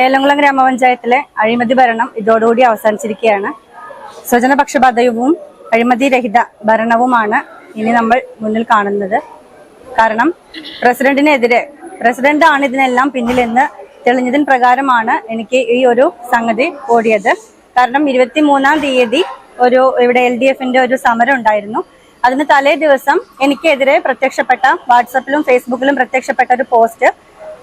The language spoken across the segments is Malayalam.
ഏലംകുളം ഗ്രാമപഞ്ചായത്തിലെ അഴിമതി ഭരണം ഇതോടുകൂടി അവസാനിച്ചിരിക്കുകയാണ്. സ്വജനപക്ഷപാതവും അഴിമതി രഹിത ഭരണവുമാണ് ഇനി നമ്മൾ മുന്നിൽ കാണുന്നത്. കാരണം പ്രസിഡന്റിനെതിരെ പ്രസിഡന്റ് ആണ് ഇതിനെല്ലാം പിന്നിലെന്ന് തെളിഞ്ഞതിന് പ്രകാരമാണ് എനിക്ക് ഈ ഒരു സംഗതി ഓടിയത്. കാരണം ഇരുപത്തി മൂന്നാം തീയതി ഒരു ഇവിടെ എൽ ഡി എഫിന്റെ ഒരു സമരം ഉണ്ടായിരുന്നു. അതിന് തലേ ദിവസം എനിക്കെതിരെ പ്രത്യക്ഷപ്പെട്ട വാട്സപ്പിലും ഫേസ്ബുക്കിലും പ്രത്യക്ഷപ്പെട്ട ഒരു പോസ്റ്റ്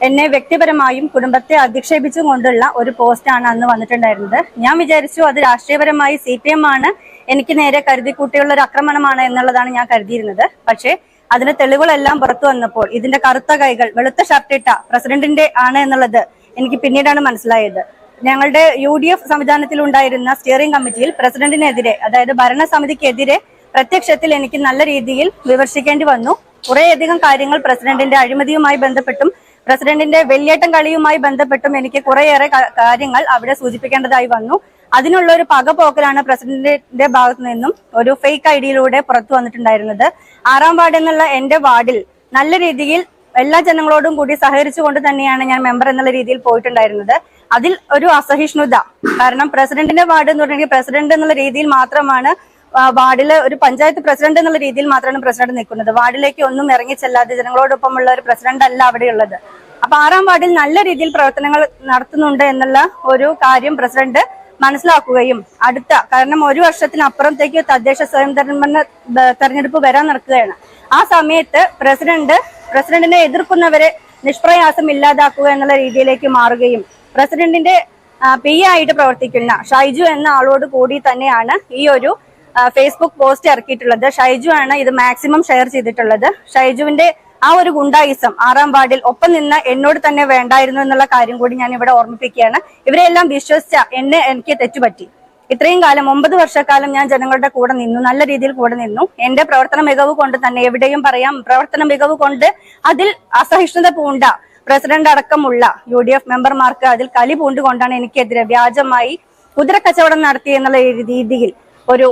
എന്നെ വ്യക്തിപരമായും കുടുംബത്തെ അധിക്ഷേപിച്ചും കൊണ്ടുള്ള ഒരു പോസ്റ്റാണ് അന്ന് വന്നിട്ടുണ്ടായിരുന്നത്. ഞാൻ വിചാരിച്ചു അത് രാഷ്ട്രീയപരമായി സി പി എം ആണ്. എനിക്ക് നേരെ കരുതിക്കൂട്ടിയുള്ള ഒരു ആക്രമണമാണ് എന്നുള്ളതാണ് ഞാൻ കരുതിയിരുന്നത്. പക്ഷേ അതിന്റെ തെളിവുകളെല്ലാം പുറത്തു വന്നപ്പോൾ ഇതിന്റെ കറുത്ത കൈകൾ വെളുത്ത ഷർട്ടിട്ട പ്രസിഡന്റിന്റെ ആണ് എന്നുള്ളത് എനിക്ക് പിന്നീടാണ് മനസ്സിലായത്. ഞങ്ങളുടെ യു ഡി എഫ് സംവിധാനത്തിൽ ഉണ്ടായിരുന്ന സ്റ്റിയറിംഗ് കമ്മിറ്റിയിൽ പ്രസിഡന്റിനെതിരെ അതായത് ഭരണസമിതിക്കെതിരെ പ്രത്യക്ഷത്തിൽ എനിക്ക് നല്ല രീതിയിൽ വിമർശിക്കേണ്ടി വന്നു. കുറേയധികം കാര്യങ്ങൾ പ്രസിഡന്റിന്റെ അഴിമതിയുമായി ബന്ധപ്പെട്ടും പ്രസിഡന്റിന്റെ വെള്ളിയേട്ടം കളിയുമായി ബന്ധപ്പെട്ടും എനിക്ക് കുറേയേറെ കാര്യങ്ങൾ അവിടെ സൂചിപ്പിക്കേണ്ടതായി വന്നു. അതിനുള്ള ഒരു പകപോക്കലാണ് പ്രസിഡന്റിന്റെ ഭാഗത്തു നിന്നും ഒരു ഫേക്ക് ഐഡിയിലൂടെ പുറത്തു വന്നിട്ടുണ്ടായിരുന്നത്. ആറാം വാർഡ് എന്നുള്ള എന്റെ വാർഡിൽ നല്ല രീതിയിൽ എല്ലാ ജനങ്ങളോടും കൂടി സഹകരിച്ചുകൊണ്ട് തന്നെയാണ് ഞാൻ മെമ്പർ എന്നുള്ള രീതിയിൽ പോയിട്ടുണ്ടായിരുന്നത്. അതിൽ ഒരു അസഹിഷ്ണുത കാരണം പ്രസിഡന്റിന്റെ വാർഡ് എന്ന് പറഞ്ഞെങ്കിൽ പ്രസിഡന്റ് എന്നുള്ള രീതിയിൽ മാത്രമാണ് വാർഡിലെ ഒരു പഞ്ചായത്ത് പ്രസിഡന്റ് എന്നുള്ള രീതിയിൽ മാത്രമാണ് പ്രസിഡന്റ് നിൽക്കുന്നത്. വാർഡിലേക്ക് ഒന്നും ഇറങ്ങി ചെല്ലാതെ ജനങ്ങളോടൊപ്പമുള്ള ഒരു പ്രസിഡന്റ് അല്ല അവിടെയുള്ളത്. അപ്പൊ ആറാം വാർഡിൽ നല്ല രീതിയിൽ പ്രവർത്തനങ്ങൾ നടത്തുന്നുണ്ട് എന്നുള്ള ഒരു കാര്യം പ്രസിഡന്റ് മനസ്സിലാക്കുകയും അടുത്ത കാരണം ഒരു വർഷത്തിനപ്പുറത്തേക്ക് തദ്ദേശ സ്വയംഭരണ തെരഞ്ഞെടുപ്പ് തെരഞ്ഞെടുപ്പ് വരാൻ നടക്കുകയാണ്. ആ സമയത്ത് പ്രസിഡന്റ് പ്രസിഡന്റിനെ എതിർക്കുന്നവരെ നിഷ്പ്രയാസം ഇല്ലാതാക്കുക എന്നുള്ള രീതിയിലേക്ക് മാറുകയും പ്രസിഡന്റിന്റെ പി ആയിട്ട് പ്രവർത്തിക്കുന്ന ഷൈജു എന്ന ആളോട് കൂടി തന്നെയാണ് ഈ ഒരു ഫേസ്ബുക്ക് പോസ്റ്റ് ഇറക്കിയിട്ടുള്ളത്. ഷൈജു ആണ് ഇത് മാക്സിമം ഷെയർ ചെയ്തിട്ടുള്ളത്. ഷൈജുവിന്റെ ആ ഒരു ഗുണ്ടായിസം ആറാം വാർഡിൽ ഒപ്പം നിന്ന് എന്നോട് തന്നെ വേണ്ടായിരുന്നു എന്നുള്ള കാര്യം കൂടി ഞാൻ ഇവിടെ ഓർമ്മിപ്പിക്കുകയാണ്. ഇവരെല്ലാം വിശ്വസിച്ച എന്നെ എനിക്ക് തെറ്റുപറ്റി. ഇത്രയും കാലം ഒമ്പത് വർഷക്കാലം ഞാൻ ജനങ്ങളുടെ കൂടെ നിന്നു നല്ല രീതിയിൽ കൂടെ നിന്നു. എന്റെ പ്രവർത്തന മികവ് കൊണ്ട് തന്നെ എവിടെയും പറയാം പ്രവർത്തന മികവ് കൊണ്ട് അതിൽ അസഹിഷ്ണുത പൂണ്ട പ്രസിഡന്റ് അടക്കമുള്ള യു ഡി എഫ് മെമ്പർമാർക്ക് അതിൽ കലി പൂണ്ടുകൊണ്ടാണ് എനിക്കെതിരെ വ്യാജമായി കുതിരക്കച്ചവടം നടത്തി എന്നുള്ള രീതിയിൽ ഒരു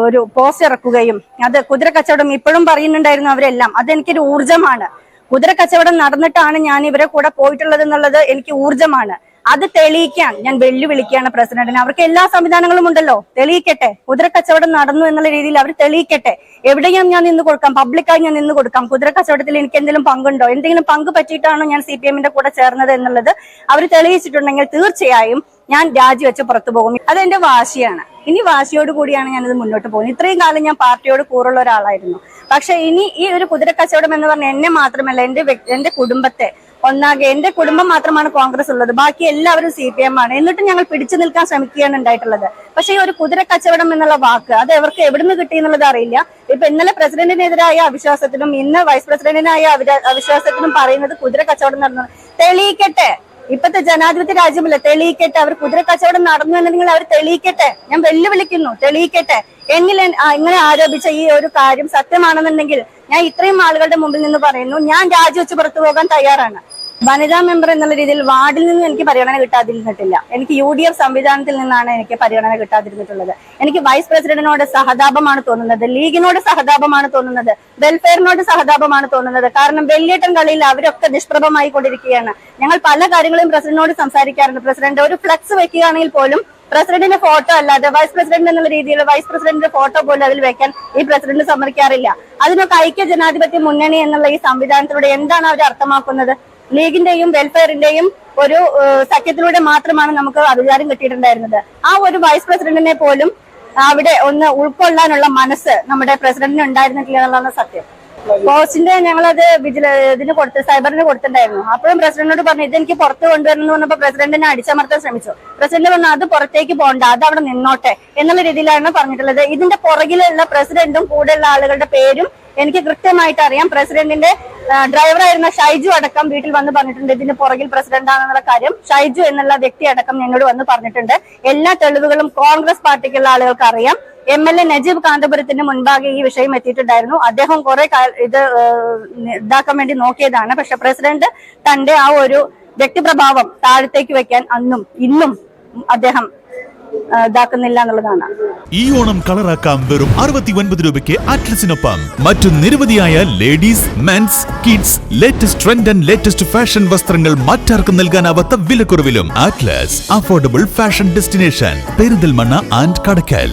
ഒരു പോസ്റ്റ് ഇറക്കുകയും അത് കുതിര കച്ചവടം ഇപ്പോഴും പറയുന്നുണ്ടായിരുന്നു അവരെല്ലാം. അതെനിക്കൊരു ഊർജമാണ് കുതിര കച്ചവടം നടന്നിട്ടാണ് ഞാൻ ഇവരെ കൂടെ പോയിട്ടുള്ളത് എന്നുള്ളത് എനിക്ക് ഊർജമാണ് അത് തെളിയിക്കാൻ ഞാൻ വെല്ലുവിളിക്കുകയാണ് പ്രസിഡന്റിന്. അവർക്ക് എല്ലാ സംവിധാനങ്ങളും ഉണ്ടല്ലോ. തെളിയിക്കട്ടെ. കുതിര കച്ചവടം നടന്നു എന്നുള്ള രീതിയിൽ അവർ തെളിയിക്കട്ടെ. എവിടെയും ഞാൻ നിന്ന് കൊടുക്കാം. പബ്ലിക്കായി ഞാൻ നിന്ന് കൊടുക്കാം. കുതിര കച്ചവടത്തിൽ എനിക്ക് എന്തെങ്കിലും പങ്കുണ്ടോ? എന്തെങ്കിലും പങ്ക് പറ്റിയിട്ടാണോ ഞാൻ സി പി എമ്മിന്റെ കൂടെ ചേർന്നത് എന്നുള്ളത് അവർ തെളിയിച്ചിട്ടുണ്ടെങ്കിൽ തീർച്ചയായും ഞാൻ രാജിവെച്ച് പുറത്തു പോകും. അതെന്റെ വാശിയാണ്. ഇനി വാശിയോട് കൂടിയാണ് ഞാനിത് മുന്നോട്ട് പോകുന്നത്. ഇത്രയും കാലം ഞാൻ പാർട്ടിയോട് കൂറുള്ള ഒരാളായിരുന്നു. പക്ഷെ ഇനി ഈ ഒരു കുതിര കച്ചവടം എന്ന് പറഞ്ഞാൽ എന്നെ മാത്രമല്ല എന്റെ എന്റെ കുടുംബത്തെ ഒന്നാകെ എന്റെ കുടുംബം മാത്രമാണ് കോൺഗ്രസ് ഉള്ളത്. ബാക്കി എല്ലാവരും സി പി എം ആണ്. എന്നിട്ട് ഞങ്ങൾ പിടിച്ചു നിൽക്കാൻ ശ്രമിക്കുകയാണ് ഉണ്ടായിട്ടുള്ളത്. പക്ഷേ ഈ ഒരു കുതിര കച്ചവടം എന്നുള്ള വാക്ക് അത് അവർക്ക് എവിടുന്ന് കിട്ടി എന്നുള്ളത് അറിയില്ല. ഇപ്പൊ ഇന്നലെ പ്രസിഡന്റിനെതിരായ അവിശ്വാസത്തിനും ഇന്ന് വൈസ് പ്രസിഡന്റിനായ അവിശ്വാസത്തിനും പറയുന്നത് കുതിര കച്ചവടം നടന്നു. തെളിയിക്കട്ടെ? ഇപ്പത്തെ ജനാധിപത്യ രാജ്യമല്ല? തെളിയിക്കട്ടെ അവർ കുതിര കച്ചവടം നടന്നു നിങ്ങൾ അവർ തെളിയിക്കട്ടെ. ഞാൻ വെല്ലുവിളിക്കുന്നു തെളിയിക്കട്ടെ. എന്നിൽ ഇങ്ങനെ ആരോപിച്ച ഈ ഒരു കാര്യം സത്യമാണെന്നുണ്ടെങ്കിൽ ഞാൻ ഇത്രയും ആളുകളുടെ മുമ്പിൽ നിന്ന് പറയുന്നു ഞാൻ രാജിവെച്ച് പുറത്തു പോകാൻ തയ്യാറാണ്. വനിതാ മെമ്പർ എന്നുള്ള രീതിയിൽ വാർഡിൽ നിന്ന് എനിക്ക് പരിഗണന കിട്ടാതിരുന്നിട്ടില്ല. എനിക്ക് യു ഡി എഫ് സംവിധാനത്തിൽ നിന്നാണ് എനിക്ക് പരിഗണന കിട്ടാതിരുന്നിട്ടുള്ളത്. എനിക്ക് വൈസ് പ്രസിഡന്റിനോട് സഹതാപമാണ് തോന്നുന്നത് ലീഗിനോട് സഹതാപമാണ് തോന്നുന്നത് വെൽഫെയറിനോട് സഹതാപമാണ് തോന്നുന്നത്. കാരണം വെള്ളിയേട്ടൻ കളിയിൽ അവരൊക്കെ നിഷ്പ്രഭമായി കൊണ്ടിരിക്കുകയാണ്. ഞങ്ങൾ പല കാര്യങ്ങളും പ്രസിഡന്റിനോട് സംസാരിക്കാറുണ്ട്. പ്രസിഡന്റ് ഒരു ഫ്ലക്സ് വെക്കുകയാണെങ്കിൽ പോലും പ്രസിഡന്റിന്റെ ഫോട്ടോ അല്ലാതെ വൈസ് പ്രസിഡന്റ് എന്നുള്ള രീതിയിൽ വൈസ് പ്രസിഡന്റിന്റെ ഫോട്ടോ പോലും അതിൽ വെക്കാൻ ഈ പ്രസിഡന്റ് സമ്മതിക്കാറില്ല. അതിനൊക്കെ ഐക്യ ജനാധിപത്യ മുന്നണി എന്നുള്ള ഈ സംവിധാനത്തിലൂടെ എന്താണ് അവർ അർത്ഥമാക്കുന്നത്? ലീഗിന്റെയും വെൽഫെയറിന്റെയും ഒരു സഖ്യത്തിലൂടെ മാത്രമാണ് നമുക്ക് അധികാരം കിട്ടിയിട്ടുണ്ടായിരുന്നത്. ആ ഒരു വൈസ് പ്രസിഡന്റിനെ പോലും അവിടെ ഒന്ന് ഉൾക്കൊള്ളാനുള്ള മനസ്സ് നമ്മുടെ പ്രസിഡന്റിന് ഉണ്ടായിരുന്നില്ല എന്നുള്ളതാണ് സത്യം. പോസ്റ്റിന്റെ ഞങ്ങളത് വിജില ഇതിന് കൊടുത്ത് സൈബറിന് കൊടുത്തിട്ടുണ്ടായിരുന്നു. അപ്പോഴും പ്രസിഡന്റിനോട് പറഞ്ഞു ഇതെനിക്ക് പുറത്ത് കൊണ്ടുവരണം എന്ന് പറഞ്ഞപ്പോൾ പ്രസിഡന്റിനെ അടിച്ചമർത്താൻ ശ്രമിച്ചു. പ്രസിഡന്റ് പറഞ്ഞു അത് പുറത്തേക്ക് പോകണ്ട അത് അവിടെ നിന്നോട്ടെ എന്നുള്ള രീതിയിലാണ് പറഞ്ഞിട്ടുള്ളത്. ഇതിന്റെ പുറകിലുള്ള പ്രസിഡന്റും കൂടെയുള്ള ആളുകളുടെ പേരും എനിക്ക് കൃത്യമായിട്ട് അറിയാം. പ്രസിഡന്റിന്റെ ഡ്രൈവറായിരുന്ന ഷൈജു അടക്കം വീട്ടിൽ വന്ന് പറഞ്ഞിട്ടുണ്ട് ഇതിന്റെ പുറകിൽ പ്രസിഡന്റ് ആണെന്നുള്ള കാര്യം. ഷൈജു എന്നുള്ള വ്യക്തി അടക്കം എന്നോട് വന്ന് പറഞ്ഞിട്ടുണ്ട്. എല്ലാ തെളിവുകളും കോൺഗ്രസ് പാർട്ടിക്കുള്ള ആളുകൾക്ക് അറിയാം. എം എൽ എ നജീബ് കാന്തപുരത്തിന് മുൻപാകെ ഈ വിഷയം എത്തിയിട്ടുണ്ടായിരുന്നു. അദ്ദേഹം കുറെ ഇത് ഇതാക്കാൻ വേണ്ടി നോക്കിയതാണ്. പക്ഷെ പ്രസിഡന്റ് തന്റെ ആ ഒരു വ്യക്തിപ്രഭാവം താഴത്തേക്ക് വെക്കാൻ അന്നും ഇന്നും അദ്ദേഹം ഇതാക്കുന്നില്ല എന്നുള്ളതാണ്. ഈ ഓണം കളറാക്കാം വെറും അറുപത്തി ഒൻപത് രൂപയ്ക്ക് അറ്റ്ലസിനൊപ്പം. മറ്റു നിരവധിയായ ladies men's kids latest trend and latest fashion വസ്ത്രങ്ങൾ മറ്റാർക്കും നൽകാനാവാത്ത വിലക്കുറവിലും. Atlas affordable fashion destination Perinthalmanna and Kadakkal